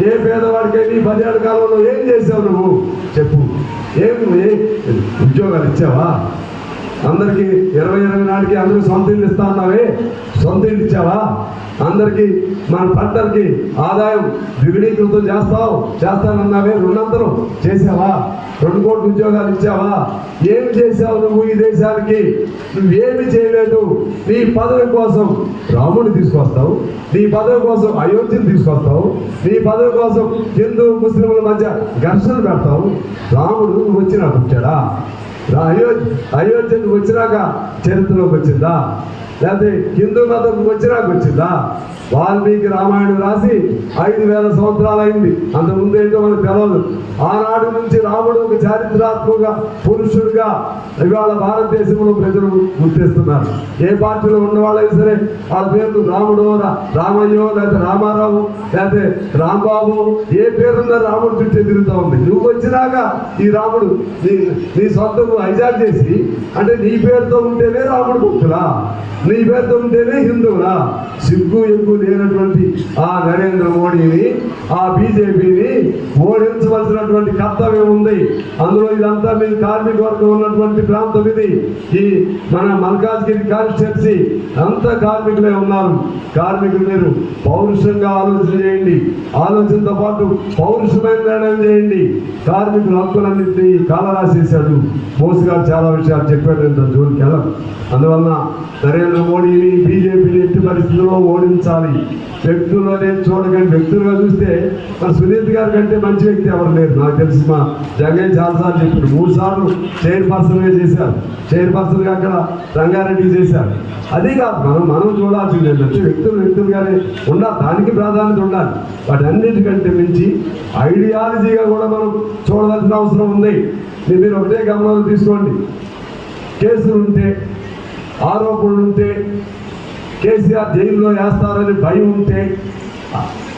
ఏ పేదవాడికి ఈ పదిహేడు కాలంలో ఏం చేసావు నువ్వు? చెప్పు. ఏం ఉద్యోగాలు ఇచ్చావా? అందరికి ఇరవై ఇరవై నాటికి అందరూ సొంత ఇల్లు ఇస్తా అన్నావే? సొంత ఇల్లు ఇచ్చావా? అందరికీ మన పంటలకి ఆదాయం ద్విగుణీకృతం చేస్తావు చేస్తానన్నావే రెండంతరం చేసావా? రెండు కోట్ల ఉద్యోగాలు ఇచ్చావా? ఏమి చేసావు నువ్వు ఈ దేశానికి? నువ్వేమి చేయలేదు. నీ పదవి కోసం రాముడిని తీసుకొస్తావు నీ పదవి కోసం అయోధ్యను తీసుకొస్తావు నీ పదవి కోసం హిందూ ముస్లింల మధ్య ఘర్షణ పెడతావు. రాముడు నువ్వు వచ్చినా వచ్చాడా అయో అయోధ్య వచ్చినాక చరిత్రలోకి వచ్చిందా? లేకపోతే హిందూ మతం వచ్చినాక వచ్చిందా? వాల్మీకి రామాయణం రాసి ఐదు వేల సంవత్సరాలైంది అయింది. అంతకుముందు ఏంటో మనకు తెలవదు. ఆనాడు నుంచి రాముడు ఒక చారిత్రాత్మక పురుషుడిగా ఇవాళ భారతదేశంలో ప్రజలు గుర్తిస్తున్నారు. ఏ పార్టీలో ఉన్న సరే వాళ్ళ పేర్లు రాముడో రామయ్యో లేకపోతే రామారావు లేకపోతే రాంబాబు ఏ పేరున్న రాముడు చుట్టూ తిరుగుతూ ఉంది. నువ్వు వచ్చినాక ఈ రాముడు నీ నీ సొంతం హైజాక్ చేసి అంటే నీ పేరుతో ఉంటేనే రాముడు భక్తులా నీ పేరుతో ఉంటేనే హిందువులా సిగ్గు ఎక్కువ లేనటువంటి ఆ నరేంద్ర మోడీని ఆ బీజేపీని ఓడించవలసినటువంటి కర్తవ్యం ఉంది. అందులో ఇదంతా మీరు కార్మిక వర్గం ఉన్నటువంటి ప్రాంతం ఇది. ఈ మన మల్కాజ్గిరి కాన్స్టిట్యున్సీ అంతా కార్మికులే ఉన్నారు. కార్మికులు మీరు పౌరుషంగా ఆలోచన చేయండి. ఆలోచనతో పాటు పౌరుషమైన నిర్ణయం చేయండి. కార్మికుల హక్కులన్నింటినీ కాలరాసేశాడు. మోస్ గారు చాలా విషయాలు చెప్పాడు నేను జోలికి వెళ్ళం అందువలన నరేంద్ర మోడీని బీజేపీని ఎట్టి పరిస్థితుల్లో ఓడించాలి. వ్యక్తుల్లోనే చూడకండి. వ్యక్తులుగా చూస్తే మన సునీత్ గారి కంటే మంచి వ్యక్తి ఎవరు లేరు. నాకు తెలిసి మా జగన్ చాలాసార్లు చెప్పాడు. మూడు సార్లు చైర్పర్సన్గా చేశారు. చైర్పర్సన్గా అక్కడ రంగారెడ్డి చేశారు. అదే కాదు మనం మనం చూడాల్సింది ఏంటంటే వ్యక్తులు వ్యక్తులుగానే ఉండాలి. దానికి ప్రాధాన్యత ఉండాలి. వాటన్నిటికంటే మించి ఐడియాలజీగా కూడా మనం చూడవలసిన అవసరం ఉంది. మీరు ఒకటే గమనంలో తీసుకోండి. కేసులు ఉంటే ఆరోపణలు ఉంటే కేసీఆర్ జైల్లో వేస్తారని భయం ఉంటే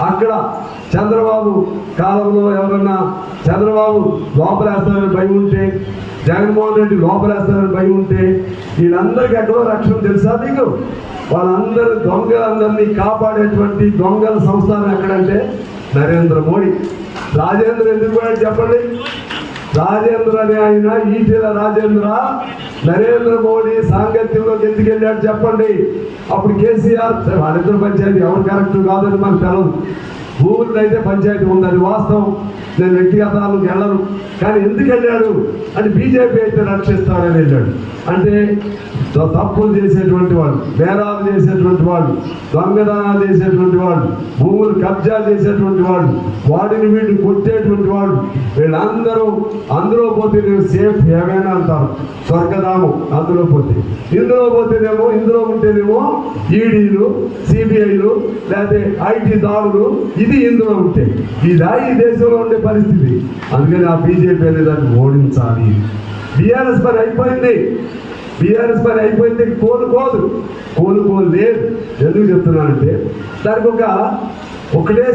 అక్కడ చంద్రబాబు కాలంలో ఎవరన్నా చంద్రబాబు లోపలేస్తారని భయం ఉంటే జగన్మోహన్ రెడ్డి లోపలేస్తారని భయం ఉంటే వీళ్ళందరికీ ఎక్కడో రక్షణ తెలుసా మీకు వాళ్ళందరూ దొంగలందరినీ కాపాడేటువంటి దొంగల సంస్థానం ఎక్కడంటే నరేంద్ర మోడీ. రాజేంద్ర ఎందుకు పోయాడు చెప్పండి? రాజేంద్ర అనే ఆయన ఈటెల రాజేంద్ర నరేంద్ర మోడీ సాంగత్యంలోకి ఎందుకు వెళ్ళాడు చెప్పండి? అప్పుడు కేసీఆర్ వాళ్ళిద్దరు పంచాయతీ ఎవరు కరెక్ట్ కాదని మనకు తెలదు భూములు అయితే పంచాయతీ ఉందని వాస్తవం. నేను వ్యక్తిగతాలకు వెళ్ళను. కానీ ఎందుకు వెళ్ళాడు? అని బీజేపీ అయితే రక్షిస్తాడని వెళ్ళాడు. అంటే తప్పులు చేసేటువంటి వాళ్ళు బేరాలు చేసేటువంటి వాళ్ళు దొంగదానాలు చేసేటువంటి వాళ్ళు భూములు కబ్జా చేసేటువంటి వాళ్ళు వాడిని వీడిని కొట్టేటువంటి వాళ్ళు వీళ్ళందరూ అందులో పోతే నేను సేఫ్ ఏమైనా అంటారు. స్వర్గధామం అందులో పోతే. ఇందులో పోతేనేమో ఇందులో ఉంటేనేమో ఈడీలు సిబిఐలు లేకపోతే ఐటీ దాడులు ఇది ఇందులో ఉంటే? ఇదా ఈ దేశంలో ఉండే పరిస్థితి. అందుకని ఆ బీజేపీ అనే దాన్ని ఓడించాలి. బీఆర్ఎస్ పని అయిపోయింది. బీఆర్ఎస్ పని అయిపోయింది. కోలుకోదు. కోలుకోలేదు. ఎందుకు చెప్తున్నానంటే దానికి ఒక ఒకటే